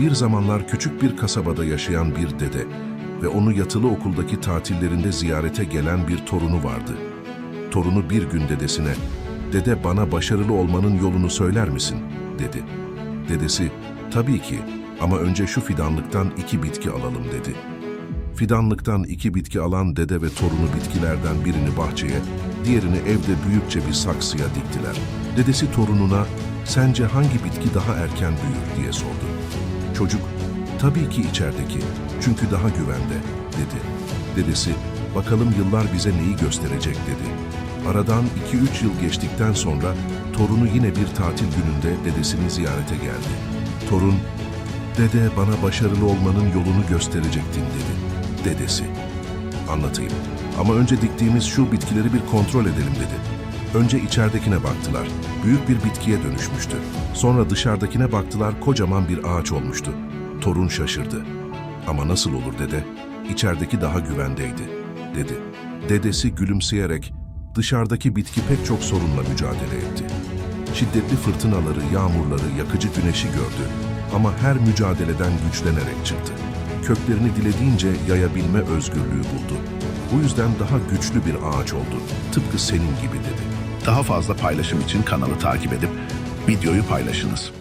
Bir zamanlar küçük bir kasabada yaşayan bir dede ve onu yatılı okuldaki tatillerinde ziyarete gelen bir torunu vardı. Torunu bir gün dedesine, "Dede bana başarılı olmanın yolunu söyler misin?" dedi. Dedesi, "Tabii ki ama önce şu fidanlıktan iki bitki alalım." dedi. Fidanlıktan iki bitki alan dede ve torunu bitkilerden birini bahçeye, diğerini evde büyükçe bir saksıya diktiler. Dedesi torununa, sence hangi bitki daha erken büyür diye sordu. Çocuk, tabii ki içerideki, çünkü daha güvende, dedi. Dedesi, bakalım yıllar bize neyi gösterecek dedi. Aradan iki üç yıl geçtikten sonra torunu yine bir tatil gününde dedesini ziyarete geldi. Torun, Dede bana başarılı olmanın yolunu gösterecektin dedi. Dedesi. Anlatayım. Ama önce diktiğimiz şu bitkileri bir kontrol edelim dedi. Önce içeridekine baktılar. Büyük bir bitkiye dönüşmüştü. Sonra dışarıdakine baktılar kocaman bir ağaç olmuştu. Torun şaşırdı. Ama nasıl olur dede? İçerideki daha güvendeydi, dedi. Dedesi gülümseyerek dışarıdaki bitki pek çok sorunla mücadele etti. Şiddetli fırtınaları, yağmurları, yakıcı güneşi gördü. Ama her mücadeleden güçlenerek çıktı. Köklerini dilediğince yayabilme özgürlüğü buldu. Bu yüzden daha güçlü bir ağaç oldu. Tıpkı senin gibi dedi. Daha fazla paylaşım için kanalı takip edip videoyu paylaşınız.